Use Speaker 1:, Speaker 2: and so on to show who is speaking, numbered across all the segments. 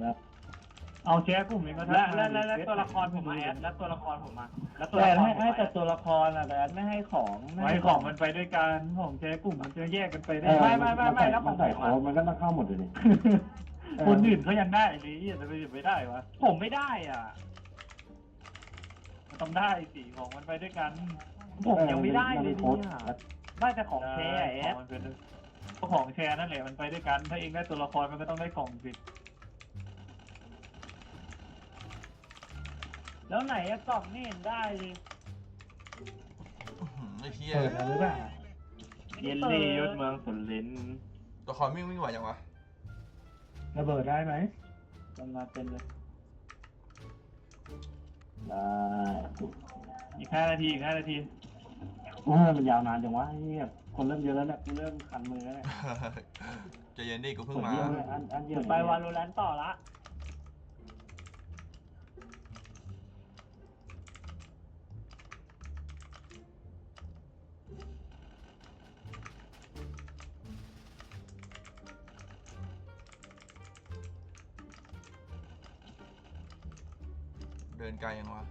Speaker 1: แล้ว
Speaker 2: เอาแชร์กลุ่มนี้ก็
Speaker 3: และและและและตัวละครผมมาแอดและตัวละครผมมาและตัว
Speaker 1: แต่
Speaker 3: ละคร
Speaker 1: ให้
Speaker 3: ผม
Speaker 1: ให้
Speaker 3: มา
Speaker 1: แต่ตัวละครอะแต่ไม่ให้ของ
Speaker 2: ไว้ของมันไปด้วยกันของแชร์กลุ่มมันจะแยกกันไปได้
Speaker 3: ไม่ไม่ไม่ไม่แล้วข
Speaker 4: มั
Speaker 3: อนงผ
Speaker 4: ใส่
Speaker 3: ม
Speaker 4: โค้
Speaker 3: อะ
Speaker 4: ดมันก็ต้องเข้าหมดเลยดิ
Speaker 2: คนอื่นเขายังได้เลยจะไปไม่ได้วะ
Speaker 3: ผมไม่ได้อะ
Speaker 2: มันต้องได้สิของมันไปด้วยกัน
Speaker 3: ผมยังไม่ได้เลย
Speaker 4: โค้ด
Speaker 3: เนี่ยได้แต่ของแชร์แอด
Speaker 2: ของมันเป็นก็ของแชร์นั่นแหละมันไปด้วยกัน ถ้าเองได้ตัวละครมันก็ต้องได้ของสิ
Speaker 3: แล้วไหนอะกล่องไม่เห็นได้เลย
Speaker 5: อื้อหือไอ้เหี้ย
Speaker 1: เปิดแล้วหรือเปล่า
Speaker 3: เยลลี่ยศเมืองสุรินทร์
Speaker 5: ตัวคอนวิ่งวิ่งไหวยังวะ
Speaker 1: ระเบิดได้ไหม
Speaker 3: มันมาเป็นเลย
Speaker 4: ได้
Speaker 2: อีกห้านาทีอีกห้านาที
Speaker 4: เออมันยาวนานจังวะเฮียคนเริ่มเยอะแล้วเนี่ยกูเริ่มคันมือแล้วเนี่ย
Speaker 5: ใจเย็นดิกูเพิ่ง
Speaker 4: กด
Speaker 5: มา
Speaker 4: เยี่ยมเลยอันอันเยี่ยม
Speaker 3: ไปวาโลแรนต์ต่อละ
Speaker 5: ไกลยังวะ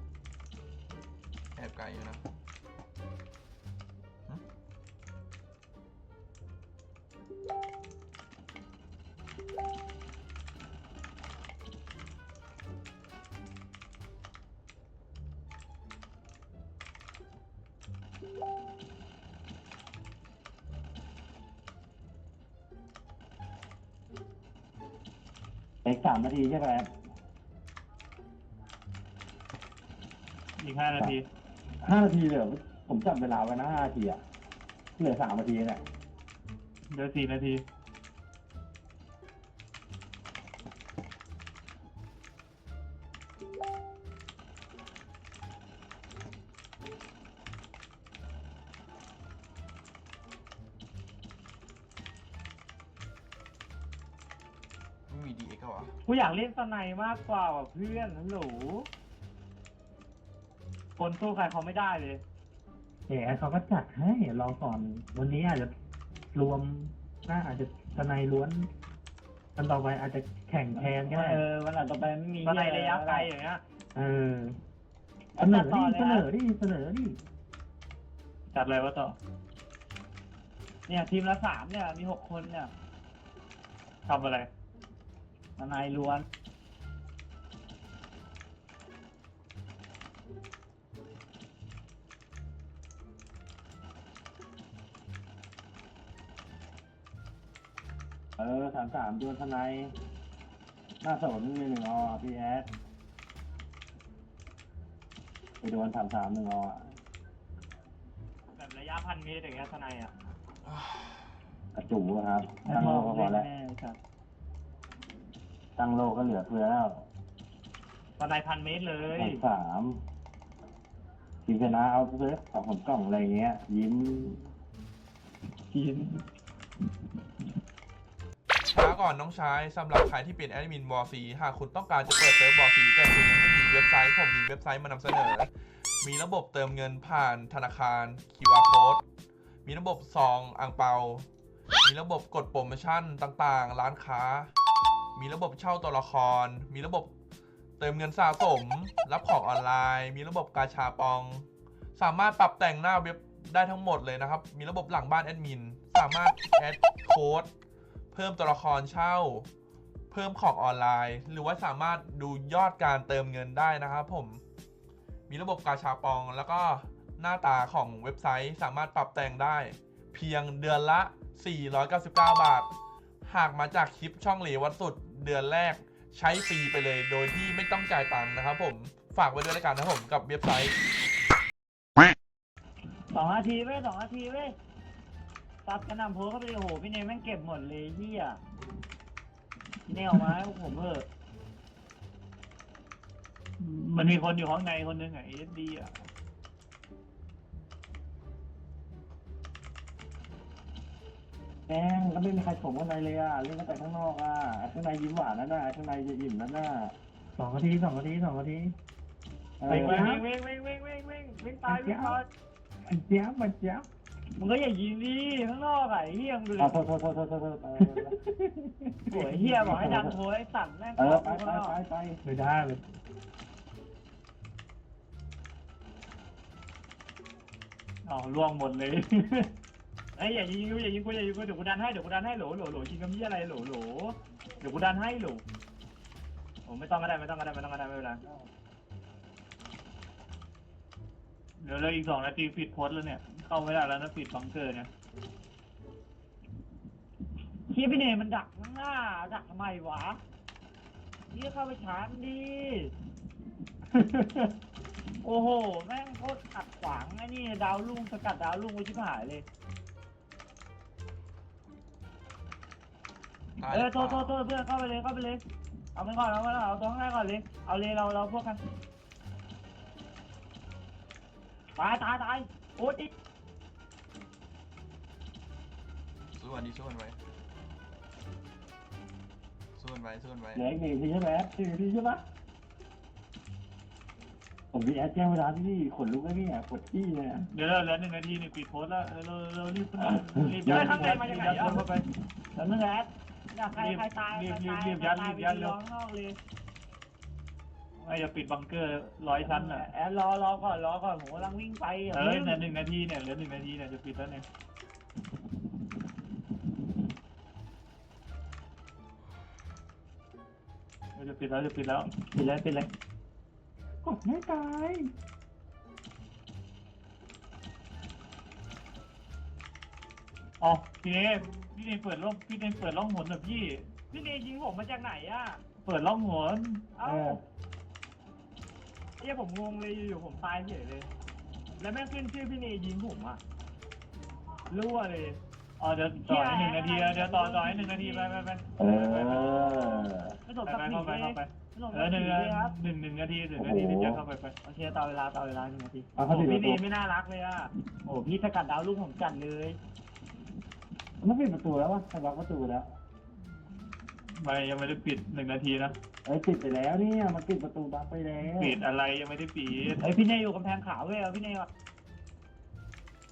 Speaker 5: แอบไกลอยู่นะหึ
Speaker 4: อีกสามนาทีใช่ไหม
Speaker 2: อีกห้านาที
Speaker 4: ห้านาทีเลยเหรอผมจับเวลาไว้นะห้านาทีอะเหลือสามนาทีเนี่ย
Speaker 2: เดี๋ยวสี่นาที
Speaker 5: ไม่มีดีเอ็กซ์วะ
Speaker 3: กูอยากเล่นสไนมากกว่าว่ะเพื่อนฮัลโหล คนสู้ใครเขาไม่ได้เลย
Speaker 1: เอ๋เขาก็จัดให้รอก่อน วันนี้อาจจะรวมน่าอาจจะทนายล้วนกันต่อไปอาจจะแข่งแทนก็ได้
Speaker 3: เออวันหลังต่อไปไม่มีสไนระยะไกลอย่างเงี้ย
Speaker 1: เออเส
Speaker 3: เอา
Speaker 1: น
Speaker 3: จั
Speaker 1: อ
Speaker 3: ดต่อ
Speaker 1: ดิ
Speaker 3: เลย
Speaker 1: เส
Speaker 3: นะ
Speaker 1: นอดิเสนอดิ
Speaker 2: จัดอะไรวะต่อ
Speaker 3: เนี่ยทีมละสามเนี่ย มีหกคนเนี่ย
Speaker 2: ทำอะไร
Speaker 3: สไนล้วน
Speaker 4: เออสามสามดวลทนายหน้าสนมีหนึ่งอพีแอสไปดวลสามสามหนึ่งอ
Speaker 3: แบบระยะพันเมตรอย่างเงี้ยสไนอะ
Speaker 4: กระจูครับ
Speaker 1: ให้
Speaker 4: ตั้ง
Speaker 1: พ่อ
Speaker 4: โลก็พอ
Speaker 1: เล่น
Speaker 4: แล้ว
Speaker 1: แน่ครับ
Speaker 4: ตั้งโลก็เหลือเฟือแล้ว
Speaker 3: สไนพันเมตรเลย
Speaker 4: สามสามทีมชนะเอาเซฟสองผลกล่องอะไรเงี้ย ยิ้ม
Speaker 2: กิน
Speaker 5: ช้าก่อนน้องชายสำหรับใครที่เป็นแอดมินบอซีหากคุณต้องการจะเปิดเซิร์ฟบอซีแต่คุณยังไม่มีเว็บไซต์ผมมีเว็บไซต์มานำเสนอ มีระบบเติมเงินผ่านธนาคาร QR Code มีระบบซองอ่างเปา มีระบบกดโปรโมชั่นต่างๆ ร้านค้า มีระบบเช่าตัวละคร มีระบบเติมเงินสะสม รับของออนไลน์ มีระบบกาชาปอง สามารถปรับแต่งหน้าเว็บได้ทั้งหมดเลยนะครับ มีระบบหลังบ้านแอดมิน สามารถแอดโค้ด เพิ่มตัวละครเช่า เพิ่มของออนไลน์ หรือว่าสามารถดูยอดการเติมเงินได้นะครับผม มีระบบกาชาปองแล้วก็หน้าตาของเว็บไซต์สามารถปรับแต่งได้ เพียงเดือนละ 499 บาท หากมาจากคลิปช่องเหลวัดสุดเดือนแรกใช้ฟรีไปเลยโดยที่ไม่ต้องจ่ายตังค์นะครับผมฝากไว้ด้วยแล้วกันนะผมกับเว็บไซต์
Speaker 3: สองนาทีเว้ยสองนาทีเว้ย ตัดกระหน่ำโพสเข้าไปเลยโอ้โหพี่เนยแม่งเก็บหมดเลยเฮียพี่เนยออกมาให้พวกผมเถอะ
Speaker 2: มันมีคนอยู่ข้างในคนหนึงไงเอสดีอะ
Speaker 4: แม่งก็ไม่มีใครส่งข้างในเลยอะเล่นกันแต่ข้างนอกอะไอ้ข้างในยิ้มหวานนั่นน่ะไอ้ข้างในจะยิ้มนั่นน่ะ
Speaker 1: สองนาทีสองนาทีสองนาที
Speaker 4: เอ
Speaker 3: วิ่ง
Speaker 4: อ
Speaker 3: วิ่งวิ่งวิ่งวิ่งวิ่งวิ่งวิ่งตายวิ่งตาย
Speaker 1: มันเจี๊ยบมันเจี๊ยบ
Speaker 3: มึงก็อย่ายิงดิข้างนอกอะไอ้เฮียมึงดูดิ
Speaker 4: เอาโทษโทษโทษโทษโทษโทษไป
Speaker 3: โอ้ยเฮียบอกให้ดันโถไอ้สัตว์แม่ง
Speaker 4: เออไป
Speaker 3: ข้าง
Speaker 4: ไป
Speaker 3: นอก
Speaker 4: ไปไป
Speaker 1: ไม่ได้เลย
Speaker 2: อ๋อล่วงหมดเลย
Speaker 3: ไอ้ยอย่ายิงกูอย่ายิงกูอย่ายิงกูเดี๋ยวกูดันให้เดี๋ยวกูดันให้โหลโหลโหลยิงกับพี่อะไรโหลโหลเดี๋ยวกูดันให้โหลโอ้ไม่ต้องก็ได้ไม่ต้องก็ได้ไม่ต้องก็ได้ไม่เป็นไร
Speaker 2: เดี๋ยวเลยอีกสองนาทีปิดโพสต์แล้วเนี่ย เข้าไม่ได้แล้วนะปิดบังเกอร์เนี่ย
Speaker 3: เฮียพี่เนยมันดักข้างหน้า ดักทำไมวะเฮียเข้าไปชาร์จดิโอ้โห แม่งโคตรขัดขวางไอ้นี่ ดาวลุ่งสกัดดาวลุ่งไว้ชิบหายเลย
Speaker 5: ตาย
Speaker 3: เออโทษโทษโทษเพื่อนเข้าไปเลยเข้าไปเลย เอาไปก่อนเอาไปก่อนเอาตัวข้างหน้าก่อนเลย เอาเลยเราเราพวกกัน ตายตายตายโอ้ย
Speaker 5: สู้อันนี้สู้กันไว้สู้กันไว้สู้กันไว้
Speaker 4: เหลืออีกหนึ่งทีใช่ไหมหนึ่งทีใช่ปะผมมีแอดแจ้งเวลาที่นี่ขนลุกแล้วเนี่ยกดที่เนี่ย
Speaker 2: เดี๋ยวเหลือหนึ่งนาทีนี่ปิดโพสต์แล้วเราเรารีบรีบ
Speaker 3: เดี๋ยว
Speaker 2: ยัด
Speaker 3: ข้างในมาจากไหน
Speaker 2: ยัด
Speaker 3: อะ
Speaker 2: เข้าไป
Speaker 3: แล้วมึงแอดอยากใครใครตาย
Speaker 2: รีบ
Speaker 3: ใคร
Speaker 2: รีบ
Speaker 3: ตาย
Speaker 2: รีบยัด
Speaker 3: ใคตา
Speaker 2: รีบยัด
Speaker 3: ไป
Speaker 2: เร็ว
Speaker 3: ร้องนอกเลย
Speaker 2: ไม่จะปิดบังเกอร์ร้อยชั้นอะ
Speaker 3: แอดรอรอก่อนรอก่อนผมกำลังวิ่งไปอย่า
Speaker 2: เออ
Speaker 3: เพิ่ง
Speaker 2: เนี่ยหนึ่งนาทีเนี่ยเหลือหนึ่งนาทีเนี่ยจะปิดแล้วเนี่ยเราจะปิดแล้วจะปิดแล้ว
Speaker 3: ปิดเลยปิดเลย
Speaker 1: กดไม่ตาย
Speaker 2: อ๋อพี่เนพี่เนเปิดร่องพี่เนเปิดร่องหนแบบพี่
Speaker 3: พี่เนยยิงผมมาจากไหนอะ
Speaker 2: เปิดร่องหน
Speaker 3: เอ้า เอ้ยผมงงเลยอยู่ๆผมตายเฉยเลย แล้วแม่งขึ้นชื่อพี่เนยยิงผมอะรั่วเลย
Speaker 2: อ๋อเดี๋ยวต่อให้หนึ่งนาทีอะเดี๋ยวต่อต่อให้หนึ่งนาทีไปไปไป
Speaker 4: เออ
Speaker 3: ไม่สม
Speaker 2: ไป
Speaker 3: ศัก
Speaker 2: ไป
Speaker 3: ดิ์ศรี
Speaker 2: เข้าไป
Speaker 3: เลย
Speaker 2: เข้าไป
Speaker 3: ไม่สม
Speaker 2: เอ
Speaker 3: ศั
Speaker 2: อกห
Speaker 3: ดิ์ศ
Speaker 2: นึ่ง
Speaker 3: รีเลยครับ
Speaker 2: หนึ่งหนึ่งนาทีหนึ่งนาทีที่จะเข้าไปไป
Speaker 3: โอเคต่อเวลาต่อเวลาหนึ่งนาที
Speaker 4: เอา
Speaker 3: โอ้
Speaker 4: เขาติดป
Speaker 3: พี่
Speaker 4: ระ
Speaker 3: เน
Speaker 4: ตู
Speaker 3: ยไม่น่ารักเลยอะโอ้พี่สกัดดาวลูกผมจัดเลย
Speaker 4: ไม่ปิดประตูแล้ววะใครล็อกประตูแล้ว
Speaker 2: ไม่ยังไม่ได้ปิดหนึ่งนาทีนะ
Speaker 4: เอ้ยปิดไปแล้วเนี่ยมันปิดประตูบักไปแล้ว
Speaker 2: ปิดอะไรยังไม่ได้ปิด
Speaker 3: เฮ้ยพี่เนยอยู่กำแพงขาวเว้ยเอาพี่เนยก่อน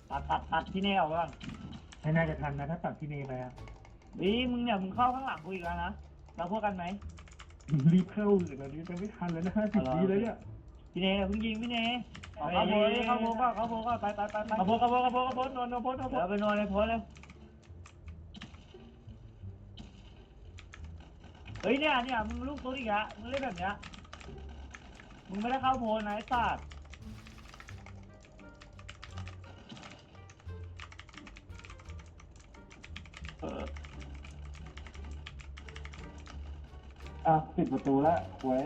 Speaker 3: ตัดตัดตัดพี่เนยออกก่อน
Speaker 1: ไม่น่าจะทันนะถ้าตัดที่เมย์ไปอะ
Speaker 3: อีมึงเนี่ยมึงเข้าข้างหลังกูอีกแล้วนะเราพวกกันไหม
Speaker 1: รีบเข้าเลยตอนนี้จะไม่ทันแล้วนะห้าสิบปีแล้วเนี่ย
Speaker 3: พี่เนยเพิ่งยิงพี่เนยเอาเข้าโพสเข้าโพสก็เข้าโพสก็ไปไปไปไป
Speaker 2: เอาโพสเอาโพสเอาโพสเอาโพสนอนเอาโพสเอาโพ
Speaker 3: เดี๋ย
Speaker 2: ส
Speaker 3: วไปนอนในโพสเลย เฮ้ยเนี่ยเนี่ยมึงลูกตุ๊ดอีกแล้วมึงเล่นแบบเนี้ยมึงไม่ได้เข้าโพสนะไอ้สัตว์
Speaker 2: เออ
Speaker 4: อะปิดประตูแล้วหวย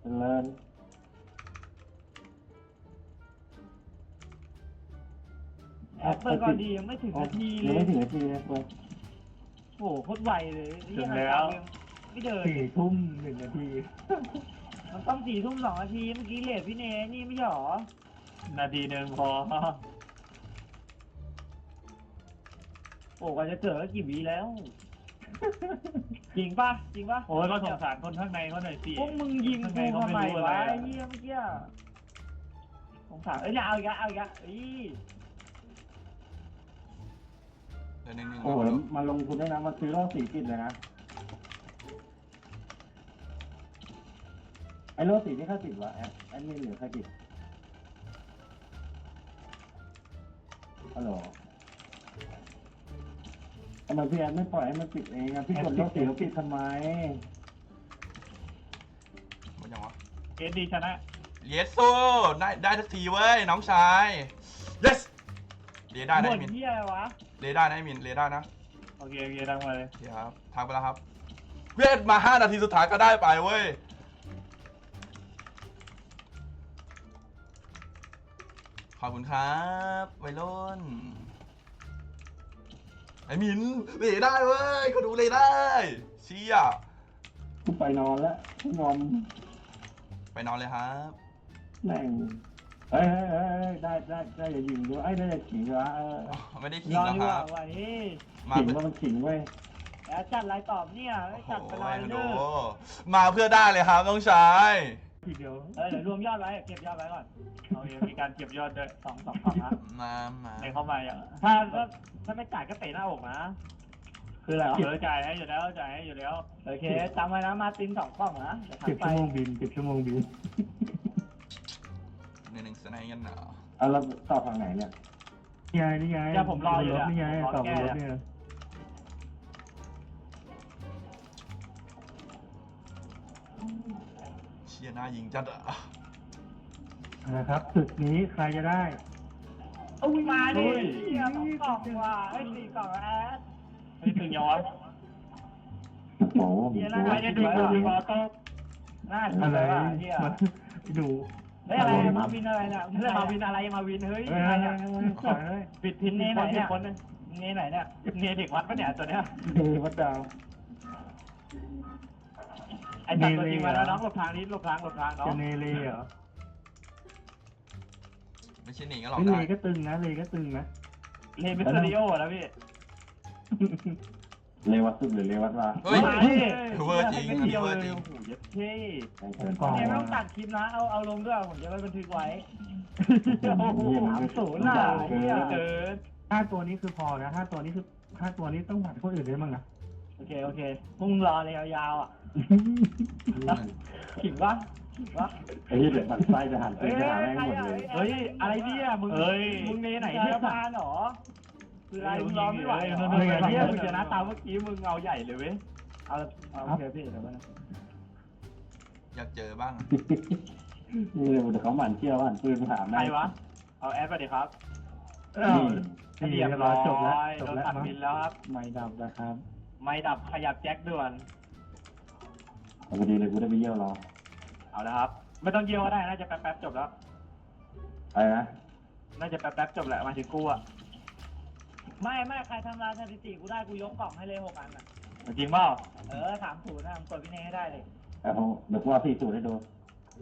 Speaker 4: เจริญ
Speaker 3: แอปเปิดก่อนดียังไม่ถึงนาทีเล
Speaker 4: ยัง
Speaker 3: ย
Speaker 4: ไม่ถึงนาทีเลยหวย
Speaker 3: โอ้โหโคตรไวเลยนี่มันไม่เดิน
Speaker 1: สี่ทุ่มหนึ่งนาที
Speaker 3: มันต้องสี่ทุ่มสองนาทีเมื่อกี้เลทพี่เนนี่ไม่ใช่หรอ
Speaker 2: นาทีหนึ่งพอ
Speaker 3: โอ้กว่าจะเกิดก็กี่วีแล้ว จริงป่ะจริงป่ะ
Speaker 2: โอ้ยก็สงสารคนข้างในเขาหน่อยสิ
Speaker 3: พวกมึงยิงกูทำไมวะไอ้เหี้ยเมื่อกี้สงสารเอ้ยเนี่ยเอาอีกแล้วเอาอีกแล้วอี
Speaker 5: เดี๋ยวหนึ่งหนึ่ง
Speaker 4: โอ้โห
Speaker 5: แล้ว
Speaker 4: มาลงทุนได้นะมาซื้อรอบสีกินเลยนะ ไอ้รอบสีนี่ค่าติดวะแอดแอดมินหรือค่าติดฮัลโหลทำไมพี่แอดไม่ปล่อยให้มันปิดเองอะพี่กดรอบสีแล้วปิดทำไม
Speaker 5: หมดยังวะ
Speaker 2: เอสดีชนะ
Speaker 5: เยสโซได้ได้ทักทีเว้ยน้องชาย yes เรได้นะ
Speaker 3: บ่
Speaker 5: ไอ้
Speaker 3: น
Speaker 5: มิน
Speaker 3: เหี้ยอะไรวะ
Speaker 5: เรได้นะไอ้มิน เรได้นะ
Speaker 2: โอเคโอเคดังมาเลย
Speaker 5: โอเคครับทักไปแล้วครับ เวทมา5นาทีสุดท้ายก็ได้ไปเว้ย ขอบคุณครับวัยรุ่นไอ้มิน เรได้เว้ยเขาดูเรได้เชี่ย
Speaker 4: กูไปนอนแล้วงอม
Speaker 5: ไปนอนเลยครับ
Speaker 4: แม่ง เอ้ยเอ้ยเอ้ยเอ้ยได้ได้ได้อย่ายิงด้วยไอ้ยได้อย่าขิงด้วยเออ
Speaker 5: ไม่ได้ขิง
Speaker 3: นอน
Speaker 5: นะ
Speaker 3: ดี
Speaker 5: ค
Speaker 3: ก
Speaker 5: รั
Speaker 3: ว่า
Speaker 5: บ
Speaker 3: วันนี้
Speaker 5: มา
Speaker 4: ขิง
Speaker 5: เพื่อ
Speaker 4: ว่ามันขิงเว้ย
Speaker 3: แล้วจัดอะไรตอบเนี่ย
Speaker 5: โอ้โห
Speaker 3: จัดไปเลย
Speaker 5: ดู
Speaker 3: เด้อ
Speaker 5: มาเพื่อได้เลยครับน้องชาย
Speaker 1: ทีเดียว
Speaker 3: เออเดี๋ยวรวมยอดไว้เก็บยอดไว้ก่อน
Speaker 2: เอาเองมีการเก็บยอดด้วย
Speaker 3: สองสองกล่องนะ
Speaker 5: มามา
Speaker 2: ให้เข้ามาอย่าง
Speaker 3: ถ้าถ้าถ้าไม่จ่ายก็เตะหน้าอกนะคืออะไรวะ
Speaker 2: เดี๋ยวจ่ายให้อยู่แล้วจ่ายให้อยู่แล้ว
Speaker 3: โอเคจำไว้นะมาตินสองกล่องนะเดี๋ยว
Speaker 1: สิบ
Speaker 3: ถัดไป
Speaker 1: ชั่วโมงบินสิบชั่วโมงบิน
Speaker 5: ในหนึ่ง สไนกันเหรอ
Speaker 4: เอาเราต่อทางไหนเนี่ย
Speaker 1: นี่ไงนี่ไง
Speaker 3: เดี๋ยวผมรออยู่
Speaker 1: รถ
Speaker 3: อะ
Speaker 1: นี่ไง
Speaker 3: ผมรอ
Speaker 1: ต่อบน
Speaker 3: แก้
Speaker 1: รถ
Speaker 3: อะ
Speaker 1: เนี่ย
Speaker 5: เชียร์หน้ายิงจัดอะ
Speaker 1: นะครับศึกนี้ใครจะได้
Speaker 3: อุ้ยมาดิ
Speaker 1: เฮ้ย
Speaker 3: เหี้ยสองกล่องว่ะไอ้ยสี่กล่องแอด
Speaker 2: เฮ้ยถึงยังวะ
Speaker 4: โอ้โห
Speaker 3: เหี้ย
Speaker 4: ผม
Speaker 3: น่า
Speaker 4: ดู
Speaker 3: จะดูดูรอโต๊ะหน้า
Speaker 1: อะ
Speaker 3: อะไร
Speaker 1: ไร
Speaker 3: วะเฮีย
Speaker 1: มันดู
Speaker 3: เฮ้ยอะไรมาวินอะไรเนี่ยเฮ้ยมาวินอะไรมาวินเฮ้ย
Speaker 1: เฮ้ย
Speaker 3: อะไร
Speaker 1: เฮ้ย
Speaker 3: เนี่ย
Speaker 1: เฮ้ยเฮ้ย
Speaker 3: ปิดพินเน่ไหนเนี่ย
Speaker 2: คนหนึง
Speaker 3: เน่ไหนเนี่ยเน่เด็กวัดปะเนี่ยตัวเนี้ย
Speaker 1: เฮ้ยวัดดาว
Speaker 3: ไอ้ตัดตัวจริงมาแล้วน้องหลบทางนี้หลบทางหลบทางน้อ
Speaker 1: จะ
Speaker 3: ง
Speaker 1: เนเล่เหรอ
Speaker 5: ไม่ใช่หนีก็หลอก
Speaker 1: เฮ้ย
Speaker 5: ได้
Speaker 1: เลก็ตึงนะเลก็ตึงนะ
Speaker 3: เน่มิสเตอริโอนะพี่
Speaker 4: เลวัตสุดหรือเลวัตวะ
Speaker 5: เฮ้ย
Speaker 3: มาดิ
Speaker 5: เวอร์จริง
Speaker 3: ไม่
Speaker 5: อันนี้
Speaker 3: เดียว
Speaker 5: เวอ
Speaker 3: เล
Speaker 5: ร์
Speaker 3: ย
Speaker 5: จริง
Speaker 3: โอ้โหเยัดเท่
Speaker 4: เชิญ
Speaker 1: อ๋อ
Speaker 3: เนี่ยไม่ต้องตัดคลิปนะ เอาเอาลงด้วยผมจะไว้บันทึกไว้
Speaker 4: โอ้โห
Speaker 3: สามศูนย์น่ะ
Speaker 4: เกิน
Speaker 3: เกิน
Speaker 1: ห้าตัวนี้คือพอนะห้าตัวนี้คือห้าตัวนี้ต้องหวัดคนอื่นได้มั้งนะ
Speaker 3: โอเคโอเคพรุ่งรอเลยยาวๆอะขิงวะขิงวะ
Speaker 4: ไอ้ที่เหลือบัตรไส้จะหันไปจะหาแม่งหมดเลย
Speaker 3: เฮ้ยอะไรเนี่ยมึง
Speaker 2: เฮ้ย
Speaker 3: มึงเนไหนเนี่ยพานเหรอ คืออะไรมึงรอไม่ไหวเหรอเนี่ยมึงชนะตามเมื่อกี้มึงเอาใหญ่เลยเว้ยเอาเอาโอเคพี่เดี๋ยวนะ
Speaker 5: อยากเจอบ้าง
Speaker 4: นี่เลยแต่เขาหมั่นเที่ยวหมั่นปืนมาถาม
Speaker 3: ใครวะ เอาแอปไปดิครับ
Speaker 1: นี่
Speaker 3: เรียบ
Speaker 1: ร้
Speaker 3: อ
Speaker 1: ยจบแล้วจบแล้ว
Speaker 3: ตัด
Speaker 1: มิ
Speaker 3: นแล้วครับ
Speaker 1: ไม่ดับนะครับ
Speaker 3: ไม่ดับขยับแจ็คด่วน
Speaker 4: พอดีเลยกูได้ไปเยี่ยวรอ
Speaker 3: เอาละครับ ไม่ต้องเยี่ยวก็ได้น่าจะแป๊บๆจบแล้ว
Speaker 4: อะไรนะ
Speaker 3: น่าจะแป๊บๆจบแหละมาถึงกูอะ ไม่ไม่ใครทำลายสถิติกูได้กูยกกล่องให้เลยหกอันอะ จริงเปล่าเออถามศูนย์นะผมกดพี่เนให้ได้เลย
Speaker 4: แต่ผมเดี๋ยวกูเอาสี่สูตรให้ดู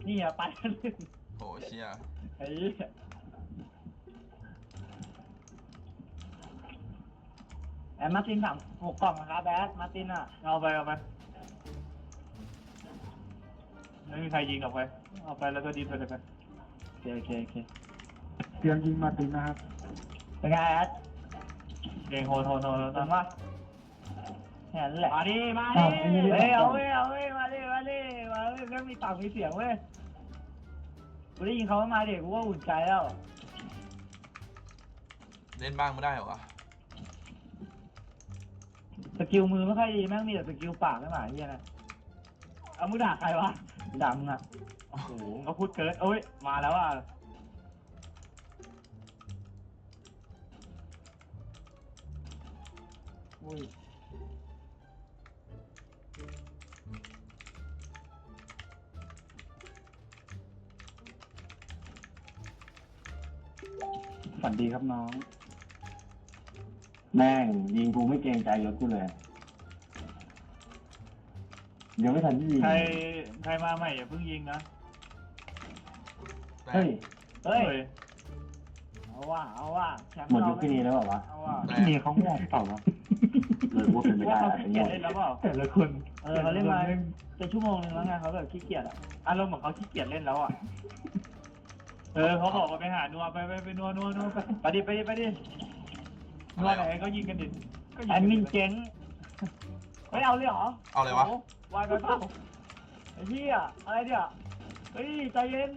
Speaker 3: นี่อะไปกันเลย
Speaker 5: โหเชียร์
Speaker 3: ไอ้แอมมาร์ตินถามหกกล่องนะครับแบสมาร์ตินอะ
Speaker 2: เอาไปเอาไปไม่มีใครยิงออกไปเอาไปแล้วก็ดีไปเลยไป
Speaker 3: โอเคโอเคโอเค
Speaker 1: เตรียมยิงมาตินนะครับ
Speaker 3: เป็นไงแอด
Speaker 2: เก่งโหดโหดโหดโหด
Speaker 3: ตรงว่าแค่นั้นแหละ
Speaker 2: มาดิมา
Speaker 3: เฮ้
Speaker 2: ดิ
Speaker 3: ยเอาเว้ยเอาเว้ยมาดิมาดิมาดิแม่งมีปากมีเสียงเว้ยกูได้ยินเขาว่ามาเด็กกูว่าอุ่นใจแล้ว
Speaker 5: เล่นบ้างไม่ได้เหรอวะ
Speaker 3: สกิลมือไม่ค่อยดีแม่งมีแต่สกิลปากไม่หมาเฮียนะเอามือด่าใครวะด่ามึงอะ
Speaker 2: โอ้โหก็พูดเกินเอ้ยมาแล้วอะ
Speaker 3: อุ้ย
Speaker 4: ฝันดีครับน้อง แม่งยิงกูไม่เกรงใจรถกูเลยยังไม่ทันที่ยิง
Speaker 2: ใครใครมาใหม่อย่าเพิ่งยิงนะ
Speaker 5: แต่
Speaker 4: เฮ้ย
Speaker 3: เฮ้ย
Speaker 2: เฮ้ย
Speaker 3: เอาว่ะเอาว่ะแชมป์
Speaker 4: หมด
Speaker 3: เรา
Speaker 4: ยุคที่นี้แล้วเปล่าวะ
Speaker 3: เอาว่ะ
Speaker 5: แต่
Speaker 1: นี่เขาง่วงเปล่าวะ
Speaker 4: เลยว่าเป็นไม่
Speaker 2: ว่า
Speaker 4: ได้
Speaker 2: เขา
Speaker 4: อะ
Speaker 2: ขี้
Speaker 4: เป็นหมด
Speaker 2: เกียจเล่นแล้วเปล่า
Speaker 1: แต่ละคน
Speaker 3: เออเขาเล่นมาเป็นชั่วโมงนึงแล้วไงเขาแบบขี้เกียจอะ
Speaker 2: อารมณ์เหมือนเขาขี้เกียจเล่นแล้วอะเออเขาบอกว่าไปหานัวไปไปไปนัวนัวนัวไป
Speaker 3: ไปดิไปดิไปดิ
Speaker 2: นัวไหนก็ยิงกันดิก็ยิง
Speaker 3: แอ
Speaker 2: กั
Speaker 3: ด
Speaker 2: น
Speaker 3: มิ
Speaker 2: ดิ
Speaker 3: นเจ๊งเฮ้ยเอาเลยเหรอ
Speaker 5: เอาเลยวะ
Speaker 3: โโวายไปเปล่าไอ้เหี้ยอะไรเนี่ยเฮ้ยใจเย็น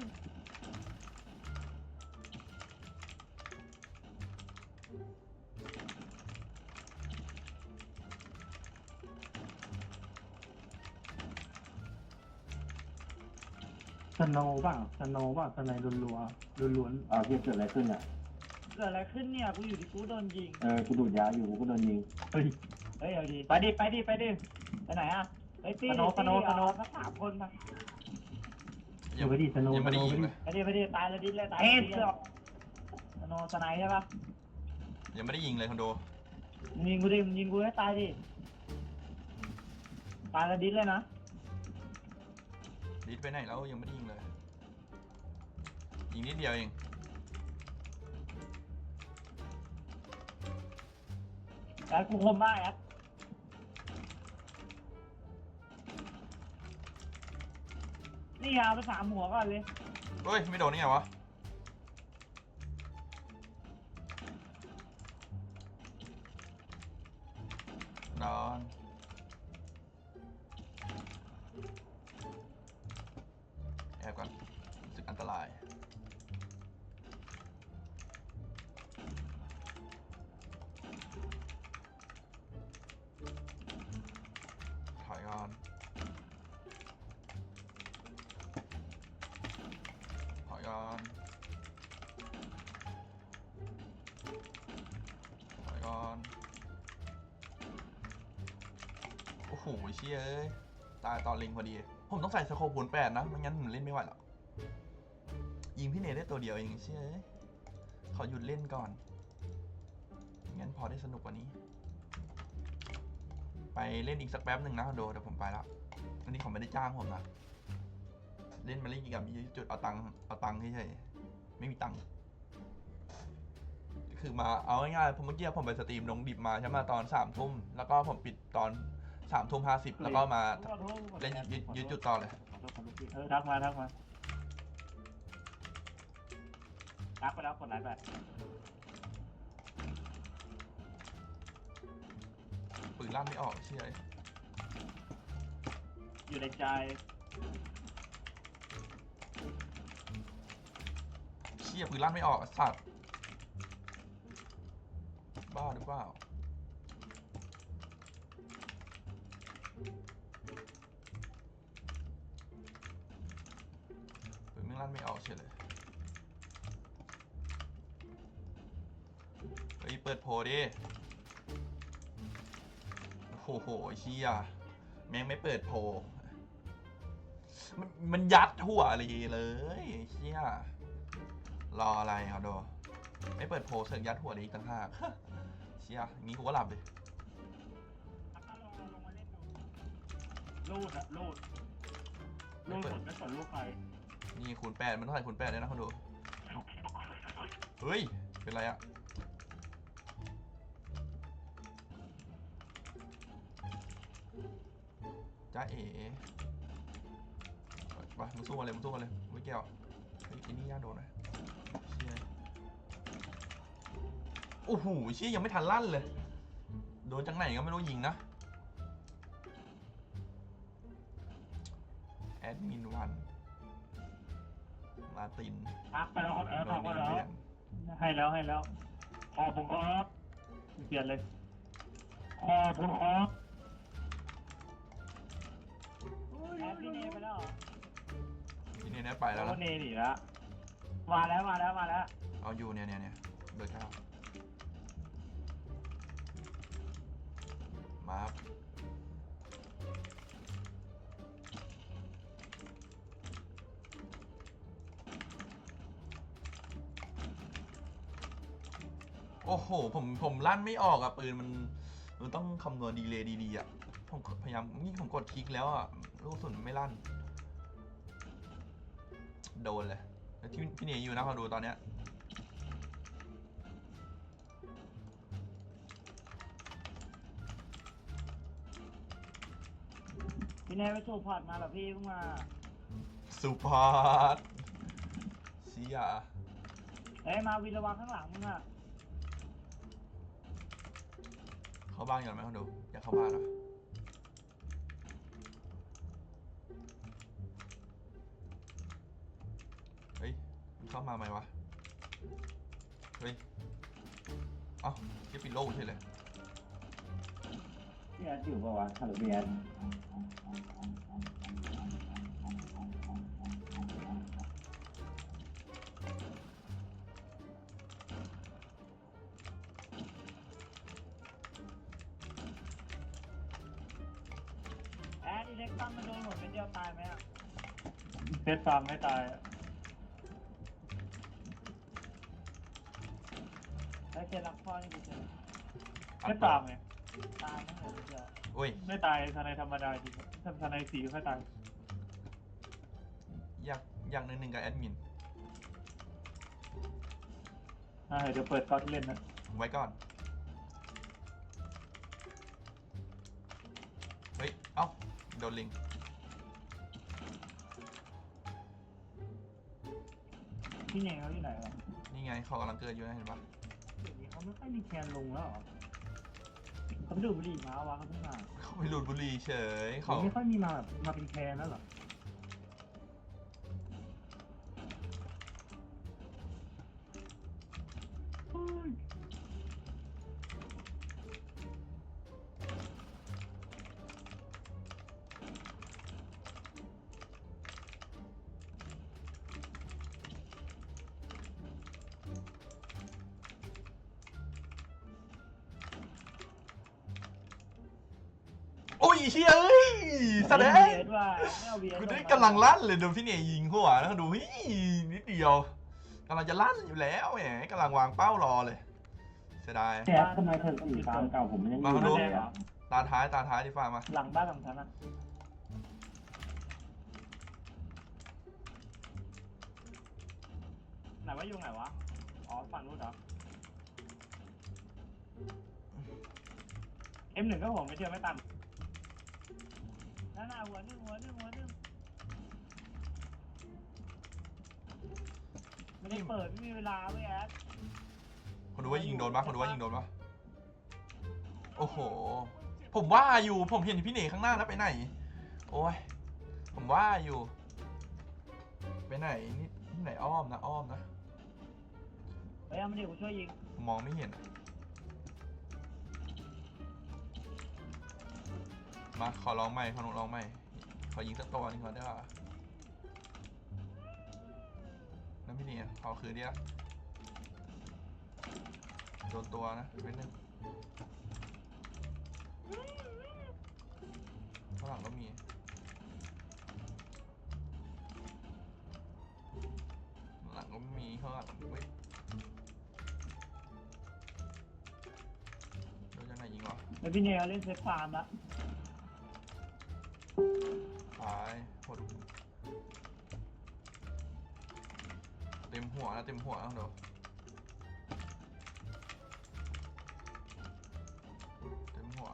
Speaker 1: สโนว์เปล่าสโนว์เปล่าสไนรัวรัวๆล้วน
Speaker 4: เอาเทียบเกิดอะไรขึ้นอะ
Speaker 3: เกิดอะไรขึ้นเนี่ยกูอยู่ที่กูโดนยิง
Speaker 4: เออกูดูดยาอยู่กูก็โดนยิง
Speaker 1: ๆเฮ้ย
Speaker 3: เฮ้ยเอาดีไปดิไปดิไปดิไปไหนอะเฮ้ยตี
Speaker 2: สโนว์สโนว์สโนว์
Speaker 3: สักสามคนมา
Speaker 1: อยู่ไปดิสโนว์
Speaker 5: ยัง
Speaker 1: ส
Speaker 5: ไม่
Speaker 1: โน
Speaker 5: ได้
Speaker 1: ว์
Speaker 5: ยิง
Speaker 1: ไปดิ
Speaker 5: เลย
Speaker 3: ไปดิไปดิตายแล้วดิ้นเลยตายแล้วดิ้นเลยสโนว์สไนด์ใช่ปะ
Speaker 5: ยังไม่ได้ยิงเลยคอนโด
Speaker 3: มึงยิงกูดิมึงยิงกูให้ตายดิตายแล้วดิ้นเลยนะ
Speaker 5: ดิสไปไหนแล้วยังไม่ได้ยิงเลย ยิงนิดเดียวเอง
Speaker 3: แอดกูคมมากแอดนี่เอาไปสามหัวก่อนเลย
Speaker 5: เฮ้ย ไม่โดนนี่ไงวะ นอน ถอยก่อนถอยก่อนถอยก่อน โอ้โหเชี่ยเอ้ย ตายตอนลิงพอดี ผมต้องใส่สโคปคูณแปดนะ ไม่งั้นผมเล่นไม่ไหวหรอก ยิงพี่เนได้ตัวเดียวเองเชี่ยเอ้ย ขอหยุดเล่นก่อน งั้นพอได้สนุกกว่านี้ ไปเล่นอีกสักแป๊บหนึ่งนะคอนโดเดี๋ยวผมไปละอันนี้เขาไม่ได้จ้างผมนะเล่นมาเล่นกี่กับมีจุดเอาตังค์เอาตังค์เฉยๆไม่มีตังค์คือมาเอาง่ายๆผมเมื่อกี้ผมไปสตรีมลงดิบมาใช่ไหมตอนสามทุ่มแล้วก็ผมปิดตอนสามทุ่มห้าสิบแล้วก็มาเล่นยึดยึดจุดต่อเลย
Speaker 3: ขอโทษขอโทษพี่เออทักมาทักมาทักไปแล้วกดไลค์ไป
Speaker 5: ปืนลั่นไม่ออกเชื่อ
Speaker 3: อยู่ในใจ
Speaker 5: เชี่ยปืนลั่นไม่ออกไอ้สัตว์บ้าหรือเปล่าปืนไม่งลั่นไม่ออกเฉยเลยเฮ้ยเปิดโพลดิ โอ้โหเชี่ยแม่งไม่เปิดโพลมันมันยัดหัวเลยเลยเชี่ยรออะไรครับโดไม่เปิดโพลเสิร์ฟยัดหัวเลยอีกต่างหากเชี่ยงี้กูก็หลับเลย
Speaker 3: รูดอะรูดรูดหมดไม่สนลูกใคร
Speaker 5: นี่คูณแปดมันเท่าไหร่คูณแปดเลยนะคุณดู เฮ้ย เป็นไรอะ จ้าเอ๋ไปมึงสู้กันเลยมึงสู้กันเลยไม่เกี่ยวเฮ้ยไอ้นี่ย่าโดนนะเชี่ยโอ้โหเชี่ยยังไม่ทันลั่นเลย โดนจากไหนก็ไม่รู้ยิงนะแอดมินวันมาติน
Speaker 3: ทักไปแล้วครับแอร์
Speaker 5: โด
Speaker 3: ทั
Speaker 5: น
Speaker 3: กไป
Speaker 5: เนียน
Speaker 3: แล้ว
Speaker 5: เรียน
Speaker 3: ให้แล้วให้แล้ว ขอบคุณครับเปลี่ยนเลย ขอบคุณครับ แอปพี่เนไปแล้ว
Speaker 5: ที่นี่เนี่ยไปแล้ว
Speaker 3: โอ้
Speaker 5: นะ
Speaker 3: เนหนีแล้วมาแล้วมาแล้วมาแล้ว
Speaker 5: เอาอยู่เนี่ยเนี่ยเนี่ยเบอร์เก้ามาครับโอ้โห ผมผมลั่นไม่ออกอะปืนมันมันต้องคำนวณดีเลยดีๆอะ ผมพยายามนี่ผมกดคลิกแล้วอะลูกกระสุนไม่ลั่น โดนเลยแล้วที่พี่เนยอยู่นะพอดูตอนเนี้ย
Speaker 3: พี่เนไปสูบพอร์ตมาเหรอพี่เพิ่งมา
Speaker 5: สุพาร์ตเชีย
Speaker 3: เอ้ยมาวินระวังข้างหลังมึงอะ
Speaker 5: เข้าบ้านก่อนไหมคนดูอยากเข้าบ้านเหรอเฮ้ยมัน เข้ามาไหมวะ เฮ้ยเอ้าเจะปิดโลกใช่เลย
Speaker 4: พี่แอดอยู่ปะวะฮัลโหลพี่แอด
Speaker 3: แอดอีเล็กตั้งมันโดนหมดเป็นเดียวตายไหมอะ
Speaker 2: เพชรฟาร์มไม่ตายอะ
Speaker 3: ไอ้ เจรักพ่อนี่กูเจอ
Speaker 2: เพชรฟาร์มไง
Speaker 3: ตายทั้งหมดเลยเดียว
Speaker 5: โอ้ย
Speaker 2: ไม่ตายทนายธรรมดาจริงถ้าทนายสีค่อยตาย
Speaker 5: อยากอยากหนึ่งหนึ่งกับแอดมิน
Speaker 2: อ่าเดี๋ยวเปิดก๊อตเล่นนะ
Speaker 5: ไว้ก่อนเฮ้ยเอ้าโดนลิง
Speaker 3: พี่เนยเขาอยู่ไหนวะ
Speaker 5: นี่ไงเขากำลังเกิดอยู่นะเห็นปะ
Speaker 1: เดี๋ยวนี้เขาไม่ค่อยมีแคนลงแล้วเหรอ
Speaker 3: เขาไปดูดบุหรี่มาวะเขาเพิ่งมา
Speaker 5: เขาไปรูดบุหรี่เฉย
Speaker 1: เดี๋ย
Speaker 5: เขา
Speaker 1: วไม่ค่อยมีมาแบบมาเป็นแคนแล้วเหรอ
Speaker 3: บียดว่าไม่เอาเบียด
Speaker 5: คือได้กำลังลั่นเลยโดนพี่เนยยิงหัวแล้วดูเฮ้ยนิดเดียวกำลังจะลั่นอยู่แล้วแหมกำลังวางเป้ารอเลยเสียดาย
Speaker 4: แจ๊บทำไมเธอสี่ตามเก่าผมมันยังอยู่
Speaker 5: มาดู
Speaker 4: เลยอะ
Speaker 5: ตาท้ายตาท้ายดีฟ้ามา
Speaker 3: หลังบ้านของฉันอะไหนว่าอยู่ไหนวะ อ๋อฝั่งนู้นเหรอ M หนึ่งก็ผมไม่เจอไม่ตัน นั่นน่ะหัวหนึ่งหัวหนึ่งหัวหนึ่งไม่ได้เปิดไม่มีเวลาเว้ยแอด
Speaker 5: คนดูว่ายิงโดนปะคนดูว่ายิงโดนปะโอ้โห ผมว่าอยู่ผมเห็นพี่เนยข้างหน้าแล้วไปไหน โอ้ย ผมว่าอยู่ ไปไหนนี่ที่ไหนอ้อมนะอ้อมนะ
Speaker 3: เฮ้ยเอามาเดี๋ยวกูช่วยยิง
Speaker 5: มองไม่เห็นอะ มาขอลองใหม่ขอลองใหม่ขอยิงสักตัวนึงก่อนได้ป่ะนั่นพี่เนี่ยขอคืนเดียวโดนตัวนะเว้นหนึ่งข้างหลังก็มีหลังก็มีข้างหลังเว้ยโดนจากไหนยิงวะ
Speaker 3: แล้วพี่เนี่ยเล่นเซฟฟาร์มละ
Speaker 5: ตายหดเต็มหัวนะเต็มหัวแล้วเดี๋ยวเต็มหัว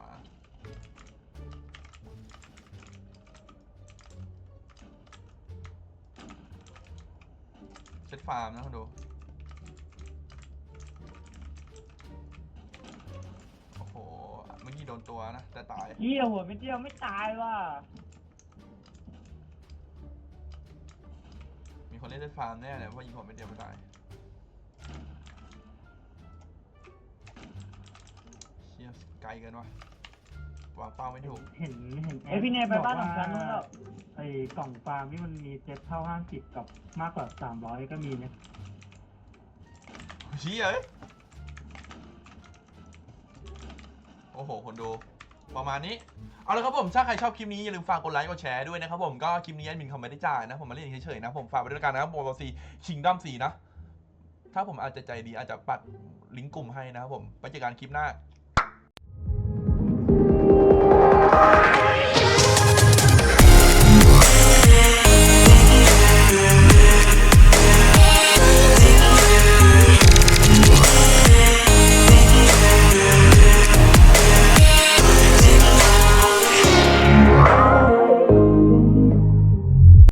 Speaker 5: เซตฟาร์มนะคุณดูโอ้โหเมื่อกี้โดนตัวนะแต่ตาย
Speaker 3: เยี่ยหัวไม่เดียวไม่ตายว่ะ
Speaker 5: มีคนเล่นเซตฟาร์มแน่เลยเพราะว่ายิงผมไม่เดียวไม่ตายเชี่ยไกลเกินวะวางเป้าไม่ถูก
Speaker 1: เห็นเห็นแอ
Speaker 3: เฮ้ยพี่เนยไปบ้านของฉันนู้นแล้ว
Speaker 1: ไอ้กล่องฟาร์มนี่มันมีเซ็ตเท่าห้าสิบกับมากกว่าสามร้อยก็มีเนี่ย
Speaker 5: เชี่ยเอ้ยโอ้โหคนดู ประมาณนี้ เอาละครับผม ถ้าใครชอบคลิปนี้อย่าลืมฝากกดไลค์กดแชร์ด้วยนะครับผม ก็คลิปนี้แอดมินเขาไม่ได้จ่ายนะ ผมมาเล่นเฉยๆนะ ผมฝากไว้ด้วยกันนะครับโปรซีชิงดัมสีนะ ถ้าผมอาจจะใจดีอาจจะปัดลิงก์กลุ่มให้นะครับผม ไปเจอกันคลิปหน้า